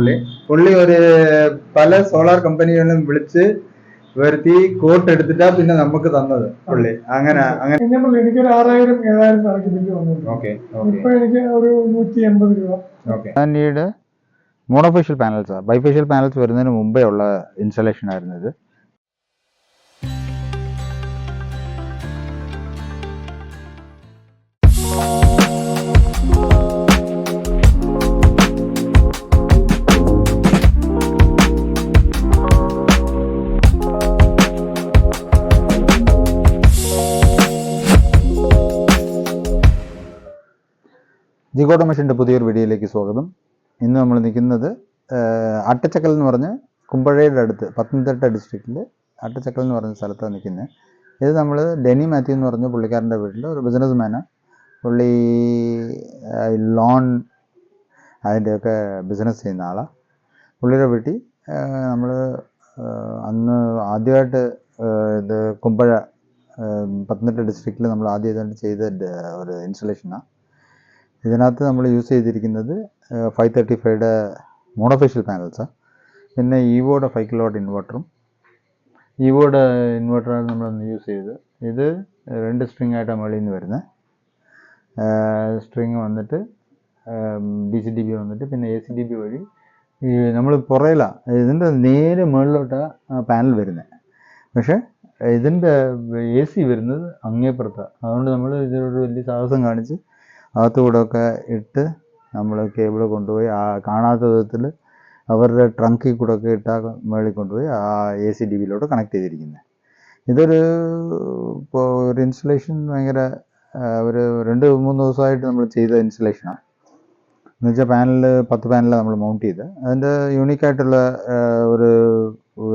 പുള്ളി. പുള്ളി ഒരു പല സോളാർ കമ്പനികളിലും വിളിച്ച് വരുത്തി കോട്ട് എടുത്തിട്ടാ പിന്നെ നമുക്ക് തന്നത് പുള്ളി. അങ്ങനെ അങ്ങനെ. എനിക്കൊരു ആറായിരം ഏഴായിരം കണക്ക് ബില്ല് വന്നു. ഇപ്പൊ എനിക്ക് ഒരു നൂറ്റി എൺപത് രൂപ. മോണോഫേഷ്യൽ പാനൽസാണ് ബൈഫേഷ്യൽ പാനൽസ് വരുന്നതിന് മുമ്പേ ഉള്ള ഇൻസ്റ്റലേഷൻ ആയിരുന്നു ഇത്. ജിഗോട്ടോ മെഷീന്റെ പുതിയൊരു വീഡിയോയിലേക്ക് സ്വാഗതം. ഇന്ന് നമ്മൾ നിൽക്കുന്നത് അട്ടച്ചക്കൽ എന്ന് പറഞ്ഞ കുമ്പഴയുടെ അടുത്ത് പത്തനംതിട്ട ഡിസ്ട്രിക്റ്റിൽ അട്ടച്ചക്കൽ എന്ന് പറഞ്ഞ സ്ഥലത്താണ് നിൽക്കുന്നത്. ഇത് നമ്മൾ ഡെനി മാത്യു എന്ന് പറഞ്ഞ പുള്ളിക്കാരന്റെ വീട്ടിൽ ഒരു ബിസിനസ് മാനാണ് പുള്ളി ലോൺ അതിന്റെയൊക്കെ ബിസിനസ് ചെയ്യുന്ന ആളാണ് പുള്ളിയുടെ വീട്ടിൽ നമ്മൾ അന്ന് ആദ്യമായിട്ട് ഇത് കുമ്പഴ പത്തനംതിട്ട ഡിസ്ട്രിക്റ്റിൽ നമ്മൾ ആദ്യമായിട്ട് ചെയ്ത ഒരു ഇൻസ്റ്റലേഷനാണ് ഇതിനകത്ത് നമ്മൾ യൂസ് ചെയ്തിരിക്കുന്നത് ഫൈവ് തേർട്ടി ഫൈവയുടെ മോണോഫേഷ്യൽ പാനൽസാണ് പിന്നെ ഈവോയുടെ ഫൈവ് കിലോ വാട്ട് ഇൻവെർട്ടറും ഈവോയുടെ ഇൻവെർട്ടറാണ് നമ്മൾ യൂസ് ചെയ്തത്. ഇത് രണ്ട് സ്ട്രിങ് ആയിട്ടാണ് മുകളിൽ നിന്ന് വരുന്നത് സ്ട്രിങ് വന്നിട്ട് ഡി സി ഡി ബി വന്നിട്ട് പിന്നെ എ സി ഡി ബി വഴി നമ്മൾ പുറയിലാണ് ഇതിന്റെ നേരെ മുകളിലോട്ടാണ് പാനൽ വരുന്നത് പക്ഷേ ഇതിന്റെ എ സി വരുന്നത് അങ്ങേപ്പുറത്താണ് അതുകൊണ്ട് നമ്മൾ ഇതിനോട് വലിയ സാഹസം കാണിച്ച് അകത്തുകൂടെ ഒക്കെ ഇട്ട് നമ്മൾ കേബിൾ കൊണ്ടുപോയി ആ കാണാത്ത വിധത്തിൽ അവരുടെ ട്രങ്കിൽ കൂടെ ഒക്കെ ആ മുകളിൽ കൊണ്ടുപോയി ആ എ സി ഡി ബിയിലോട്ട് കണക്ട് ചെയ്തിരിക്കുന്നത് ഇതൊരു ഇപ്പോൾ ഒരു ഇൻസ്റ്റലേഷൻ ഭയങ്കര ഒരു രണ്ട് മൂന്ന് ദിവസമായിട്ട് നമ്മൾ ചെയ്ത ഇൻസ്റ്റലേഷനാണ് എന്ന് വെച്ചാൽ പാനൽ പത്ത് പാനൽ നമ്മൾ മൗണ്ട് ചെയ്ത് അതിന്റെ യൂണിക്കായിട്ടുള്ള ഒരു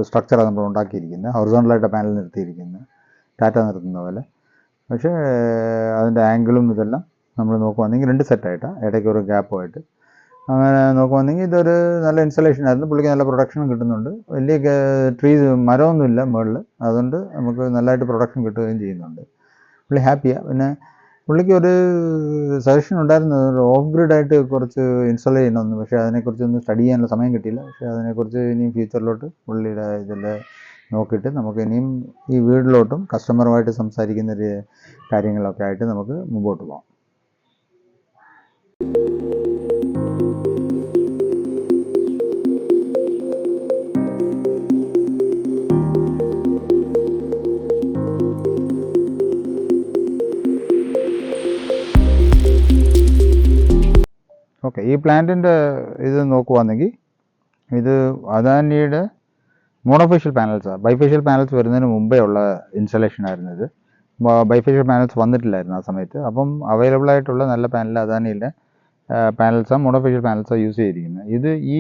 സ്ട്രക്ചറാണ് നമ്മൾ ഉണ്ടാക്കിയിരിക്കുന്നത് ഹൊറിസോണ്ടലായിട്ട് പാനൽ നിർത്തിയിരിക്കുന്നത് ടാറ്റ നിർത്തുന്ന പോലെ. പക്ഷേ അതിന്റെ ആംഗിളും ഇതെല്ലാം നമ്മൾ നോക്കുവാണെങ്കിൽ രണ്ട് സെറ്റായിട്ടാണ് ഇടയ്ക്ക് ഒരു ഗ്യാപ്പുമായിട്ട് അങ്ങനെ നോക്കുവാണെങ്കിൽ ഇതൊരു നല്ല ഇൻസ്റ്റലേഷൻ ആയിരുന്നു. പുള്ളിക്ക് നല്ല പ്രൊഡക്ഷനും കിട്ടുന്നുണ്ട്. വലിയ ട്രീസ് മരമൊന്നുമില്ല മുകളിൽ അതുകൊണ്ട് നമുക്ക് നല്ലതായിട്ട് പ്രൊഡക്ഷൻ കിട്ടുകയും ചെയ്യുന്നുണ്ട്. പുള്ളി ഹാപ്പിയാണ് പിന്നെ പുള്ളിക്ക് ഒരു സജഷൻ ഉണ്ടായിരുന്നു. ഒരു ഓഫ് ഗ്രിഡായിട്ട് കുറച്ച് ഇൻസ്റ്റാൾ ചെയ്യണമെന്ന്. പക്ഷേ അതിനെക്കുറിച്ചൊന്നും സ്റ്റഡി ചെയ്യാനുള്ള സമയം കിട്ടിയില്ല. പക്ഷേ അതിനെക്കുറിച്ച് ഇനിയും ഫ്യൂച്ചറിലോട്ട് പുള്ളിയുടെ ഇതിൽ നോക്കിയിട്ട് നമുക്ക് ഇനിയും ഈ വീടിലോട്ടും കസ്റ്റമറുമായിട്ട് സംസാരിക്കുന്ന കാര്യങ്ങളൊക്കെ ആയിട്ട് നമുക്ക് മുമ്പോട്ട് പോകാം. ഓക്കെ ഈ പ്ലാന്റിന്റെ ഇത് നോക്കുവാണെങ്കിൽ ഇത് അദാനിയുടെ മോണോഫേഷ്യൽ പാനൽസാണ് ബൈഫേഷ്യൽ പാനൽസ് വരുന്നതിന് മുമ്പേ ഉള്ള ഇൻസ്റ്റലേഷൻ ആയിരുന്നു ഇത്. ബൈഫേഷ്യൽ പാനൽസ് വന്നിട്ടില്ലായിരുന്നു ആ സമയത്ത്. അപ്പം അവൈലബിൾ ആയിട്ടുള്ള നല്ല പാനൽ അദാനിയുടെ പാനൽസാണ് മോണോഫേഷ്യൽ പാനൽസാണ് യൂസ് ചെയ്തിരിക്കുന്നത് ഇത് ഈ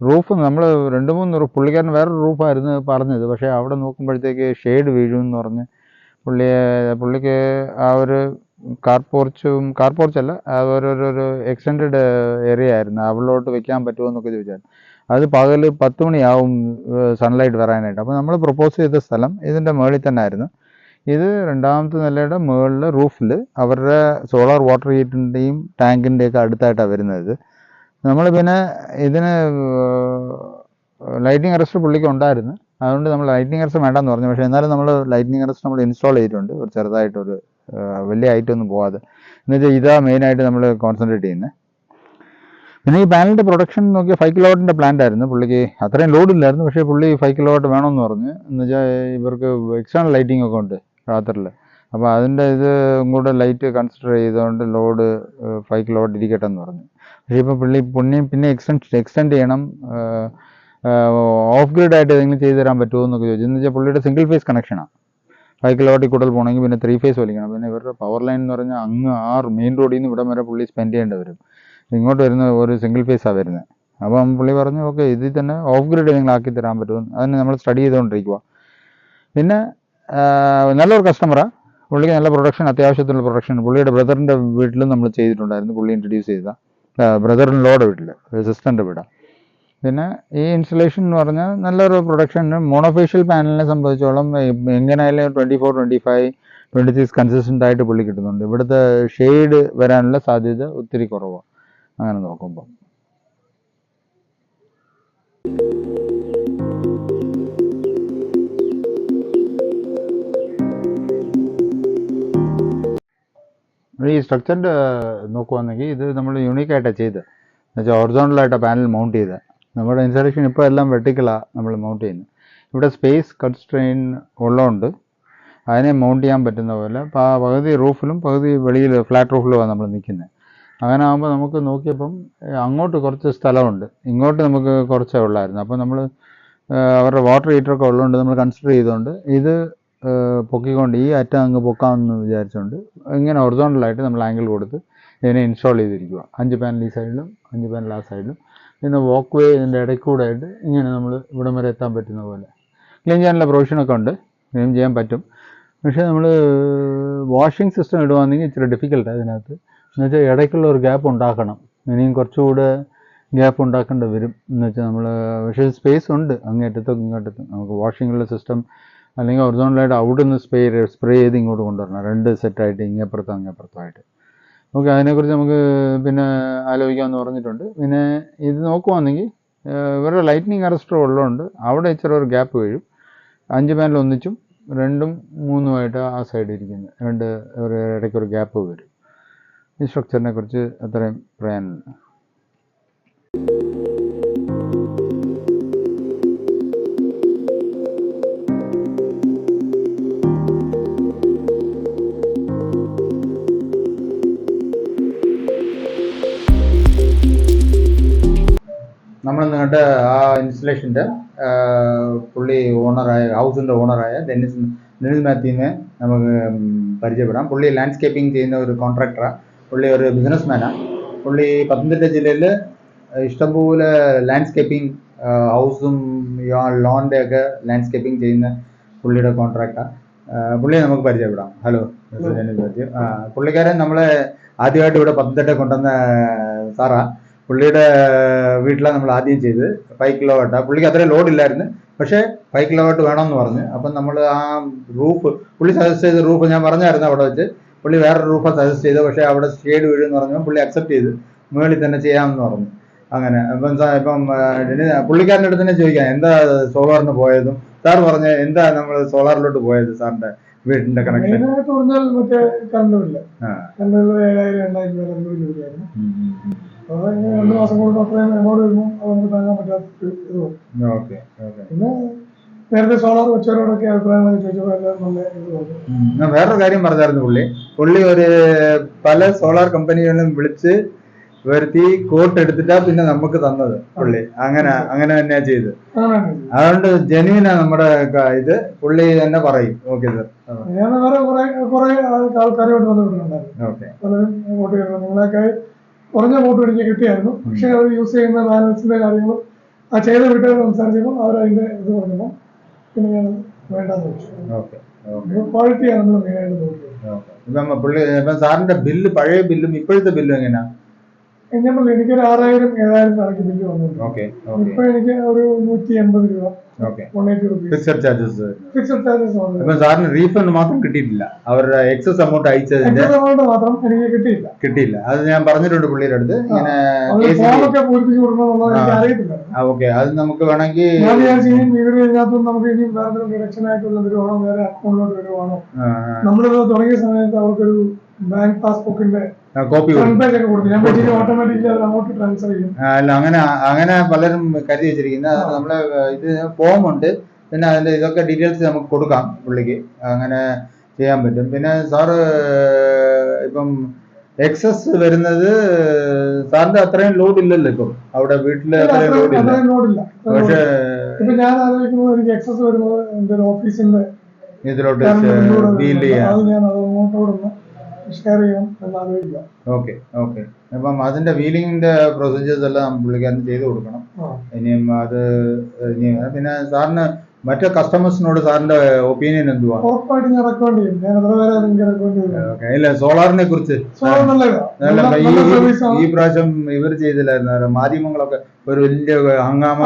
റൂഫ് നമ്മൾ രണ്ട് മൂന്ന് റൂഫ് പുള്ളിക്കാരൻ വേറൊരു റൂഫായിരുന്നു പറഞ്ഞത്. പക്ഷേ അവിടെ നോക്കുമ്പോഴത്തേക്ക് ഷെയ്ഡ് വീഴും എന്ന് പറഞ്ഞ് പുള്ളിയെ പുള്ളിക്ക് ആ ഒരു കാർ പോർച്ചും കാർ പോർച്ചല്ല ഒരു എക്സ്റ്റൻഡ് ഏരിയ ആയിരുന്നു. അവളിലോട്ട് വെക്കാൻ പറ്റുമോ എന്നൊക്കെ ചോദിച്ചാൽ അത് പകൽ പത്ത് മണിയാവും സൺലൈറ്റ് വരാനായിട്ട്. അപ്പോൾ നമ്മൾ പ്രപ്പോസ് ചെയ്ത സ്ഥലം ഇതിന്റെ മുകളിൽ തന്നെ ആയിരുന്നു. ഇത് രണ്ടാമത്തെ നിലയുടെ മുകളിൽ റൂഫിൽ അവരുടെ സോളാർ വാട്ടർ ഹീറ്ററിന്റെയും ടാങ്കിന്റെയൊക്കെ അടുത്തായിട്ടാണ് വരുന്നത്. നമ്മൾ പിന്നെ ഇതിന് ലൈറ്റിംഗ് അറസ്റ്റ് പുള്ളിക്ക് ഉണ്ടായിരുന്നു. അതുകൊണ്ട് നമ്മൾ ലൈറ്റിംഗ് അറസ്റ്റ് വേണ്ടെന്ന് പറഞ്ഞു. പക്ഷേ എന്നാലും നമ്മൾ ലൈറ്റിംഗ് അറസ്റ്റ് നമ്മൾ ഇൻസ്റ്റാൾ ചെയ്തിട്ടുണ്ട്. ഒരു ചെറുതായിട്ടൊരു വലിയ ഒന്നും പോവാതെ. എന്നുവെച്ചാൽ ഇതാ മെയിനായിട്ട് നമ്മൾ കോൺസെൻട്രേറ്റ് ചെയ്യുന്നത് പിന്നെ ഈ പാനലിന്റെ പ്രൊഡക്ഷൻ നോക്കിയാൽ ഫൈവ് കിലോ വാട്ടിന്റെ പ്ലാന്റ് ആയിരുന്നു. പുള്ളിക്ക് അത്രയും ലോഡ് ഇല്ലായിരുന്നു. പക്ഷേ പുള്ളി ഫൈവ് കിലോ വാട്ട് വേണമെന്ന് പറഞ്ഞു. എന്ന് വെച്ചാൽ ഇവർക്ക് എക്സ്റ്റേണൽ ലൈറ്റിംഗ് ഒക്കെ ഉണ്ട് രാത്രിയിൽ. അപ്പോൾ അതിന്റെ ഇത് കൂടെ ലൈറ്റ് കൺസിഡർ ചെയ്തുകൊണ്ട് ലോഡ് ഫൈവ് കിലോ വാട്ട് ഇരിക്കട്ടെ എന്ന് പറഞ്ഞു. പക്ഷേ ഇപ്പോൾ പുള്ളി പുണ്യം പിന്നെ എക്സ്റ്റെൻഡ് എക്സ്റ്റെൻഡ് ചെയ്യണം. ഓഫ് ഗ്രിഡ് ആയിട്ട് ഏതെങ്കിലും ചെയ്തു തരാൻ പറ്റുമോ എന്നൊക്കെ ചോദിച്ചു. എന്ന് വെച്ചാൽ പുള്ളിയുടെ സിംഗിൾ ഫേസ് കണക്ഷനാണ് ഫൈവ് കിലോ കൂടുതൽ പോകണമെങ്കിൽ പിന്നെ ത്രീ ഫേസ് വലിക്കണം. പിന്നെ ഇവരുടെ പവർ ലൈൻ എന്ന് പറഞ്ഞാൽ അങ്ങ് ആ മെയിൻ റോഡിൽ നിന്ന് ഇവിടം വരെ പുള്ളി സ്പെൻഡ് ചെയ്യേണ്ടി വരും. ഇങ്ങോട്ട് വരുന്ന ഒരു സിംഗിൾ ഫേസാണ് വരുന്നത് അപ്പം പുള്ളി പറഞ്ഞു ഓക്കെ ഇതിൽ തന്നെ ഓഫ് ഗ്രിഡ് നിങ്ങൾ ആക്കി തരാൻ പറ്റുമോ അതിന് നമ്മൾ സ്റ്റഡി ചെയ്തുകൊണ്ടിരിക്കുക പിന്നെ നല്ലൊരു കസ്റ്റമറാണ് പുള്ളിക്ക് നല്ല പ്രൊഡക്ഷൻ അത്യാവശ്യത്തിനുള്ള പ്രൊഡക്ഷൻ പുള്ളിയുടെ ബ്രദറിന്റെ വീട്ടിലും നമ്മൾ ചെയ്തിട്ടുണ്ടായിരുന്നു. പുള്ളി ഇൻട്രൊഡ്യൂസ് ചെയ്ത ബ്രദറിന്റെ വീട്ടിൽ സിസ്റ്ററിന്റെ വീടാണ് പിന്നെ ഈ ഇൻസ്റ്റലേഷൻ എന്ന് പറഞ്ഞാൽ നല്ലൊരു പ്രൊഡക്ഷൻ മോണോഫേഷ്യൽ പാനലിനെ സംബന്ധിച്ചോളം എങ്ങനെയായാലും twenty four twenty five twenty six consistent ആയിട്ട് പുള്ളി കിട്ടുന്നുണ്ട്. ഇവിടുത്തെ ഷെയ്ഡ് വരാനുള്ള സാധ്യത ഒത്തിരി കുറവാണ്. അങ്ങനെ നോക്കുമ്പോൾ ഈ സ്ട്രക്ചറിന്റെ നോക്കുവാണെങ്കിൽ ഇത് നമ്മൾ യുണീക്കായിട്ടാണ് ചെയ്ത് എന്നുവെച്ചാൽ ഒറിജോണലായിട്ട് പാനൽ മൗണ്ട് ചെയ്തത്. നമ്മുടെ ഇൻസ്റ്റലേഷൻ ഇപ്പോൾ എല്ലാം വെർട്ടിക്കലാണ് നമ്മൾ മൗണ്ട് ചെയ്യുന്നത് ഇവിടെ സ്പേസ് കൺസ്ട്രെയിൻ ഉള്ളതുകൊണ്ട് അതിനെ മൗണ്ട് ചെയ്യാൻ പറ്റുന്ന പോലെ പകുതി റൂഫിലും പകുതി വെളിയിൽ ഫ്ലാറ്റ് റൂഫിലുമാണ് നമ്മൾ നിൽക്കുന്നത് അങ്ങനെ ആകുമ്പോൾ നമുക്ക് നോക്കിയപ്പം അങ്ങോട്ട് കുറച്ച് സ്ഥലമുണ്ട്. ഇങ്ങോട്ട് നമുക്ക് കുറച്ചേ ഉള്ളായിരുന്നു. അപ്പോൾ നമ്മൾ അവരുടെ വാട്ടർ ഹീറ്ററൊക്കെ ഉള്ളതുകൊണ്ട് നമ്മൾ കൺസിഡർ ചെയ്തുകൊണ്ട് ഇത് പൊക്കിക്കൊണ്ട് ഈ അറ്റം അങ്ങ് പൊക്കാമെന്ന് വിചാരിച്ചുകൊണ്ട് ഇങ്ങനെ ഒറിസോണ്ടലായിട്ട് നമ്മൾ ആംഗിൾ കൊടുത്ത് ഇതിനെ ഇൻസ്റ്റാൾ ചെയ്തിരിക്കുക അഞ്ച് പാനൽ ഈ സൈഡിലും അഞ്ച് പാനൽ ആ സൈഡിലും പിന്നെ വാക്ക് വേ ഇതിന്റെ ഇടയ്ക്കൂടെ ആയിട്ട് ഇങ്ങനെ നമ്മൾ ഇവിടം വരെ എത്താൻ പറ്റുന്ന പോലെ. ക്ലീൻ ചെയ്യാനുള്ള പ്രൊവിഷനൊക്കെ ഉണ്ട്. ക്ലീൻ ചെയ്യാൻ പറ്റും. പക്ഷേ നമ്മൾ വാഷിംഗ് സിസ്റ്റം ഇടുവാണെങ്കിൽ ഇച്ചിരി ഡിഫിക്കൽട്ടാണ് എന്ന് എന്നുവെച്ചാൽ ഇടയ്ക്കുള്ള ഒരു ഗ്യാപ്പ് ഉണ്ടാക്കണം. ഇനിയും കുറച്ചുകൂടെ ഗ്യാപ്പ് ഉണ്ടാക്കേണ്ടി വരും. എന്ന് വെച്ചാൽ നമ്മൾ പക്ഷേ സ്പേസ് ഉണ്ട്. അങ്ങേറ്റത്തും ഇങ്ങോട്ടത്തും നമുക്ക് വാഷിങ്ങിലുള്ള സിസ്റ്റം അല്ലെങ്കിൽ ഒറിജിനലായിട്ട് അവിടെ നിന്ന് സ്പ്രേ സ്പ്രേ ചെയ്ത് ഇങ്ങോട്ട് കൊണ്ടുവരണം. രണ്ട് സെറ്റായിട്ട് ഇങ്ങേപ്പുറത്തും അങ്ങേപ്പുറത്തുമായിട്ട് ഓക്കെ അതിനെക്കുറിച്ച് നമുക്ക് പിന്നെ ആലോചിക്കാമെന്ന് പറഞ്ഞിട്ടുണ്ട്. പിന്നെ ഇത് നോക്കുവാണെങ്കിൽ ഇവരുടെ ലൈറ്റ്നിങ് അറസ്റ്റർ ഉള്ളതുകൊണ്ട് അവിടെ ഇച്ചിരി ഒരു ഗ്യാപ്പ് വീഴും. അഞ്ച് പാനൽ ഒന്നിച്ചും രണ്ടും മൂന്നുമായിട്ട് ആ സൈഡ് ഇരിക്കുന്നത് രണ്ട് ഒരു ഇടയ്ക്ക് ഒരു ഗ്യാപ്പ് വരും ഈ സ്ട്രക്ചറിനെ കുറിച്ച് അത്രയും പറയാനുണ്ട്. നിങ്ങളുടെ ആ ഇൻസ്റ്റലേഷന്റെ പുള്ളി ഓണറായ ഹൗസിന്റെ ഓണറായ ഡെന്നിസ് ഡെന്നിസ് മാത്യുവിനെ നമുക്ക് പരിചയപ്പെടാം. പുള്ളി ലാൻഡ്സ്കേപ്പിംഗ് ചെയ്യുന്ന ഒരു കോൺട്രാക്ടറാണ് പുള്ളി ഒരു ബിസിനസ് മാനാണ് പുള്ളി പത്തനംതിട്ട ജില്ലയിൽ ഇഷ്ടംപോലെ ലാൻഡ്സ്കേപ്പിംഗ് ഹൗസും ലോണിന്റെ ഒക്കെ ലാൻഡ്സ്കേപ്പിംഗ് ചെയ്യുന്ന പുള്ളിയുടെ കോൺട്രാക്റ്റാണ് പുള്ളിയെ നമുക്ക് പരിചയപ്പെടാം. ഹലോ ഡെന്നിസ് മാത്യു പുള്ളിക്കാരൻ നമ്മളെ ആദ്യമായിട്ട് ഇവിടെ പത്തനംതിട്ട കൊണ്ടുവന്ന സാറാ. പുള്ളിയുടെ വീട്ടിലാണ് നമ്മൾ ആദ്യം ചെയ്തത്. ഫൈവ് കിലോ പുള്ളിക്ക് അത്രയും ലോഡില്ലായിരുന്നു പക്ഷേ ഫൈവ് കിലോ വാട്ട് വേണമെന്ന് പറഞ്ഞു. അപ്പം നമ്മൾ ആ റൂഫ് പുള്ളി സജസ്റ്റ് ചെയ്ത റൂഫ് ഞാൻ പറഞ്ഞായിരുന്നു അവിടെ വെച്ച്. പുള്ളി വേറൊരു റൂഫാണ് സജസ്റ്റ് ചെയ്തത് പക്ഷേ അവിടെ ഷെയ്ഡ് വീഴുമെന്ന് പറഞ്ഞപ്പോൾ പുള്ളി അക്സെപ്റ്റ് ചെയ്ത്. മുകളിൽ തന്നെ ചെയ്യാമെന്ന് പറഞ്ഞു. അങ്ങനെ. അപ്പം ഇപ്പം പുള്ളിക്കാരന്റെ അടുത്ത് തന്നെ ചോദിക്കാം. എന്താ സോളാറിന് പോയതും? സാർ പറഞ്ഞ എന്താ നമ്മൾ സോളാറിലോട്ട് പോയത് സാറിന്റെ വീടിന്റെ കണക്ഷൻ മറ്റേ കറണ്ട് ബില്ല് ആ. കറണ്ട് ബില്ല് ഏഴായിരം രണ്ടായിരം രൂപ കറണ്ട് ബില്ല് ഇങ്ങനെ രണ്ട് മാസം കൂടുമ്പോൾ അത്രയും എമൗണ്ട് വരുമ്പോൾ അത് നമുക്ക് താങ്ങാൻ പറ്റാത്ത ഇത്. Okay okay. പിന്നെ നേരത്തെ സോളാർ വെച്ചവരോടൊക്കെ അഭിപ്രായങ്ങളൊക്കെ ചോദിച്ചപ്പോൾ എല്ലാവരും നല്ല ഇത് പറഞ്ഞു. ഞാൻ വേറൊരു കാര്യം പറഞ്ഞായിരുന്നു പുള്ളി. പുള്ളി ഒരു പല സോളാർ കമ്പനികളിലും വിളിച്ച് വരുത്തി കോട്ട് എടുത്തിട്ടാ പിന്നെ നമുക്ക് തന്നത് പുള്ളി. അങ്ങനെ അങ്ങനെ തന്നെയാ ചെയ്ത്. അതുകൊണ്ട് ജെനുവിനാ നമ്മുടെ ഇത് പുള്ളി തന്നെ പറയും. ഓക്കെ സർ ഞാൻ വേറെ കുറെ കുറെ ആൾക്കാരുമായിട്ട് ബന്ധപ്പെട്ടിട്ടുണ്ടായിരുന്നു. ഓക്കെ പലരും വോട്ട് ചെയ്യണം കുറഞ്ഞ വോട്ട് എനിക്ക് കിട്ടിയായിരുന്നു. പക്ഷേ അവർ യൂസ് ചെയ്യുന്ന ബാലൻസിന്റെ കാര്യങ്ങളും ആ ചെയ്ത വീട്ടുകാർ സംസാരിച്ചപ്പോൾ അവർ അതിന്റെ ഇത് പറഞ്ഞപ്പോൾ പിന്നെ ഞാൻ വേണ്ടെന്ന് വെച്ചു. ക്വാളിറ്റിയാണ് നമ്മൾ മെയിനായിട്ട് നോക്കിയത്. പുള്ളി സാറിന്റെ ബില്ല് പഴയ ബില്ലും ഇപ്പോഴത്തെ ബില്ലും എങ്ങനെയാ? ഞാൻ പറഞ്ഞു എനിക്കൊരു ആറായിരം ഏഴായിരം കണക്ക് ബില്ല് വന്നിട്ടുണ്ട് ഇപ്പൊ എനിക്ക് ഒരു നൂറ്റി എൺപത് രൂപ ഫിക്സഡ് ചാർജസ് ഫിക്സഡ് ചാർജസ് ഇപ്പം സാറിന് റീഫണ്ട് മാത്രം കിട്ടിയിട്ടില്ല. അവരുടെ എക്സസ് എമൗണ്ട് അയച്ചതിന്റെ എമൗണ്ട് മാത്രം എനിക്ക് കിട്ടിയില്ല. കിട്ടിയില്ല. അത് ഞാൻ പറഞ്ഞിട്ടുണ്ട് പുള്ളിയുടെ അടുത്ത്. ഇങ്ങനെ അറിയത്തില്ല. ഓക്കെ. അത് നമുക്ക് വേണമെങ്കിൽ ഞാൻ വിചാരിച്ചു ഇവർ ഇതിനകത്ത് നമുക്ക് ഇനി വേറെ ഡിറക്ഷൻ ആയിട്ടുള്ള വരുവാണോ വേറെ അക്കൗണ്ടിലോട്ട് വരുവാണോ? നമ്മളിത് തുടങ്ങിയ സമയത്ത് അവർക്കൊരു ബാങ്ക് പാസ്ബുക്കിന്റെ കോപ്പി അല്ല അങ്ങനെ അങ്ങനെ പലരും കരുതി വെച്ചിരിക്കുന്നത് നമ്മളെ ഇത് ഫോം ഉണ്ട്. പിന്നെ അതിന്റെ ഇതൊക്കെ ഡീറ്റെയിൽസ് നമുക്ക് കൊടുക്കാം പുള്ളിക്ക്. അങ്ങനെ ചെയ്യാൻ പറ്റും. പിന്നെ സാറ് ഇപ്പം എക്സസ് വരുന്നത് സാറിന്റെ അത്രയും ലോഡ് ഇല്ലല്ലോ ഇപ്പം. അവിടെ വീട്ടിൽ അത്രയും ലോഡ് ഇല്ല. പക്ഷേ ഞാൻ ആലോചിക്കുന്നത് എനിക്ക് എക്സസ് വരുന്നത് എന്റെ ഓഫീസിന്റെ ഇതിലോട്ട് ഫീൽ. ചെയ്യാം. ഷെയർ ചെയ്യണം എന്ന് ആലോചിക്കുക ഓക്കെ ഓക്കെ അപ്പം അതിന്റെ വീലിംഗിന്റെ പ്രൊസീജിയേഴ്സ് എല്ലാം പുള്ളിക്കാരൻ ചെയ്ത് കൊടുക്കണം. ഇനിയും അത് ഇനി പിന്നെ സാറിന് മറ്റേ കസ്റ്റമേഴ്സിനോട് സാറിന്റെ ഒപ്പീനിയൻ എന്തുവാ? ഉറപ്പായിട്ട് ഞാൻ റെക്കമെൻഡ് ചെയ്യും. ഞാൻ എത്ര പേരെ എനിക്ക് റെക്കമെൻഡ് ചെയ്യും. ഇല്ല സോളാറിനെ കുറിച്ച്. ഈ പ്രാവശ്യം ഇവർ ചെയ്തില്ലായിരുന്നു. മാധ്യമങ്ങളൊക്കെ ഒരു വലിയ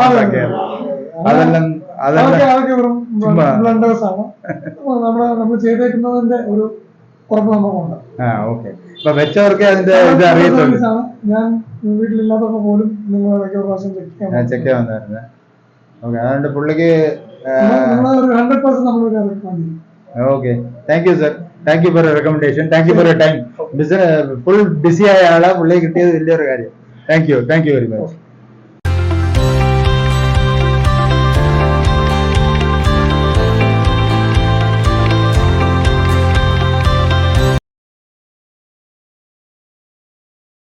അതെ. അതെല്ലാം അതെല്ലാം അപ്പൊ നമ്മൾ ചെയ്തേക്കുന്നതിന്റെ ഒരു ഉറപ്പ് നമുക്കുണ്ട് ആ ഓക്കെ. അപ്പൊ വെച്ചവർക്ക് അതിന്റെ ഇത് അറിയത്തുള്ളൂ. ഞാൻ വീട്ടിലില്ലാത്തപ്പോ പോലും നിങ്ങൾ ഇടയ്ക്ക് പ്രാവശ്യം ചെക്ക് ചെയ്യാൻ ചെക്ക് ചെയ്യാൻ വന്നായിരുന്നു. ഓക്കെ അതുകൊണ്ട് പുള്ളിക്ക് ഹൺഡ്രഡ് പെർസെന്റ് നമ്മൾ റെക്കമെൻഡ് ചെയ്യും okay. Thank you sir thank you for recommendation thank you for time full busy ആയ ആളാ. പുള്ളിയെ കിട്ടിയത് വലിയൊരു കാര്യം. Thank you thank you very much